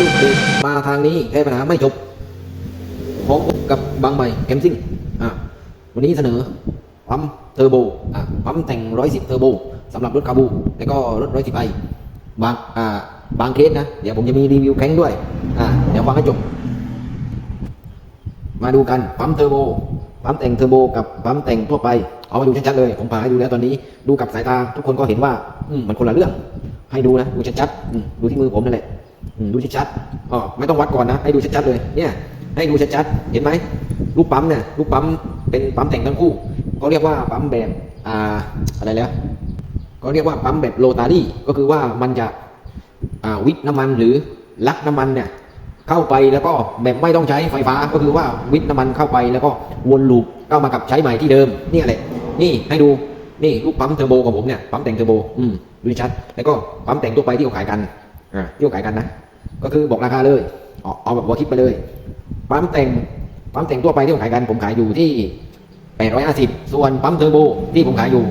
ลูกเด็กมาทางนี้แก้ปัญหาไม่จบพบกับบางใหม่แคมซิ่งอะวันนี้เสนอปั๊มเทอร์โบอะปั๊มแต่งร้อยสิบเทอร์โบสำหรับรถคาบูแล้วก็รถร้อยสิบไอบางอ่าบางเคสนะ เดี๋ยวผมจะมีรีวิวแข้งด้วยอะเดี๋ยวฟังให้จบ มาดูกันปั๊มเทอร์โบปั๊มแต่งเทอร์โบกับปั๊มแต่งทั่วไป เอามาดูชัดๆเลย ผมพาให้ดูแล้วตอนนี้ ดูกับสายตา ทุกคนก็เห็นว่าอืมมันคนละเรื่อง ให้ดูนะ ดูชัดๆดูที่มือผมนั่นแหละ ดูชัดๆอ๋อไม่ต้องวัดก่อนนะ ให้ดูชัดๆเลย เนี่ย ให้ดูชัดๆ เห็นไหมลูกปั๊มเนี่ยลูกปั๊มเป็นปั๊มแต่งทั้งคู่เขาเรียกว่าปั๊มแบบอ่าอะไรแล้วก็เรียกว่าปั๊มแบบโรตารี่ก็คือว่ามันจะอ่าวิทย์น้ำมันหรือลักน้ำมันเนี่ยเข้าไปแล้วก็แบบไม่ต้องใช้ไฟฟ้าก็คือว่าวิทย์น้ำมันเข้าไปแล้วก็วนลูปเข้ามากับใช้ใหม่ที่เดิมเนี่ยแหละนี่ให้ดูนี่ลูกปั๊มเทอร์โบของผมเนี่ยปั๊มแต่งเทอร์โบอืมดูชัดแล้วก็ปั๊มแต่งทั่วไปที่เขาขายกัน อ่าที่เขาขายกันนะ ก็คือบอกราคาเลยเอาเอาแบบว่าคิดไปเลยปั๊มแต่งปั๊มแต่งทั่วไปที่เขาขายกัน ผมขายอยู่ที่ 850 ส่วนปั๊มเทอร์โบที่ผมขายอยู่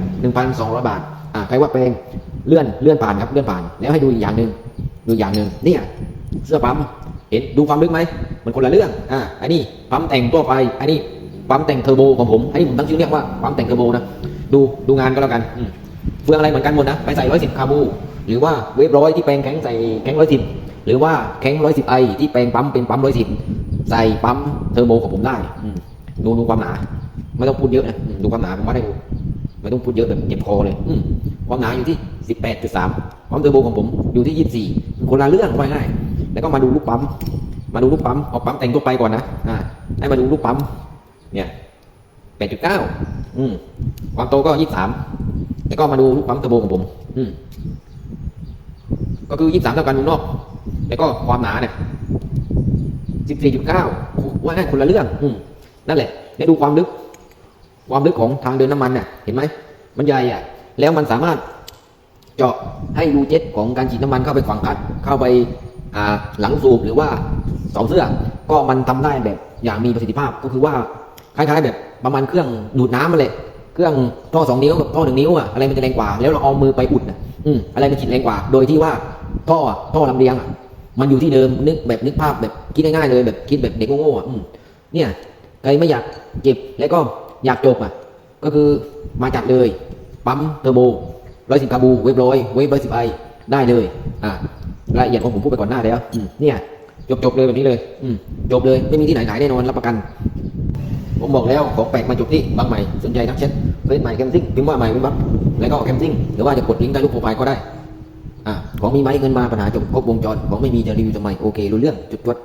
1,200 บาทอ่าใครว่าแพงเลื่อนเลื่อนผ่านครับเลื่อนผ่านแล้วให้ดูอีกอย่างหนึ่งดูอย่างหนึ่งเนี่ยเสื้อปั๊มเห็นดูความลึกไหมมันคนละเรื่องอ่าอันนี้ปั๊มแต่งทั่วไปอันนี้ปั๊มแต่งเทอร์โบของผมอันนี้ผมตั้งชื่อเรียกว่าปั๊มแต่งเทอร์โบนะดูดูงานก็แล้วกันเฟืองอะไรเหมือนกันหมดนะไปใส่ร้อยสิบคาบู หรือว่าเวฟร้อยที่แปลงแข็งใส่แข็งร้อยสิบหรือว่าแข็งร้อยสิบไอที่แปลงปั๊มเป็นปั๊มร้อยสิบใส่ปั๊มเทอร์โบของผมได้ดูดูความหนาไม่ต้องพูดเยอะนะดูความหนาผมว่าได้ดูไม่ต้องพูดเยอะแบบเจ็บคอเลยอืความหนาอยู่ที่18.3ความเทอร์โบของผมอยู่ที่24คนละเรื่องว่าง่ายแล้วก็มาดูลูกปั๊ม มาดูลูกปั๊มเอาปั๊มแต่งทั่วไปก่อนนะอ่าให้มาดูลูกปั๊ม เนี่ย8.9อืมความโตก็23แล้วก็มาดูลูกปั๊มเทอร์โบของผม อืม ก็คือ 23 เท่ากันวงนอก แล้วก็ความหนาเนี่ย 14.9 ว่าง่าคนละเรื่องอืนั่นแหละแล้วดูความลึก ความลึกของทางเดินน้ำมันเนี่ยเห็นไหม มันใหญ่อะแล้วมันสามารถเจาะให้รูเจ็ตของการฉีดน้ำมันเข้าไปฝังอัด เข้าไปอ่าหลังสูบหรือว่าเสาเสื้อ ก็มันทำได้แบบอย่างมีประสิทธิภาพก็คือว่าคล้ายๆแบบประมาณเครื่องดูดน้ำมาเลยเครื่องท่อสองนิ้วกับท่อหนึ่งนิ้วอะอะไรมันจะแรงกว่า แล้วเราเอามือไปอุดอะอืมอะไรมันฉีดแรงกว่า โดยที่ว่า ท่อท่อลำเลียงมันอยู่ที่เดิมนึกแบบนึกภาพแบบคิดง่ายๆเลยแบบคิดแบบเด็กโง่ๆอะเนี่ยใครไม่อยากเจ็บแล้วก็อยากจบอะ ก็คือมาจัดเลย ปั๊มเทอร์โบร้อยสิบคาบูเวฟร้อยเวฟร้อยสิบไอได้เลยอ่ารายละเอียดของผมพูดไปก่อนหน้าแล้วเนี่ยจบจบเลยแบบนี้เลย อืจบเลยไม่มีที่ไหนขายแน่นอนรับประกัน ผมบอกแล้วของแปลกมาจบที่บางใหม่สนใจทักแชทเฟซใหม่แคมซิ่งพิมพ์ว่าใหม่เว็บบัฟแล้วก็แคมซิ่งหรือว่าจะกดลิงก์ใต้รูปโปรไฟล์ก็ได้ ของมีไหมเงินมาปัญหาจบครบวงจรของไม่มีจะรีวิวทำไมโอเครู้เรื่องจุดจวด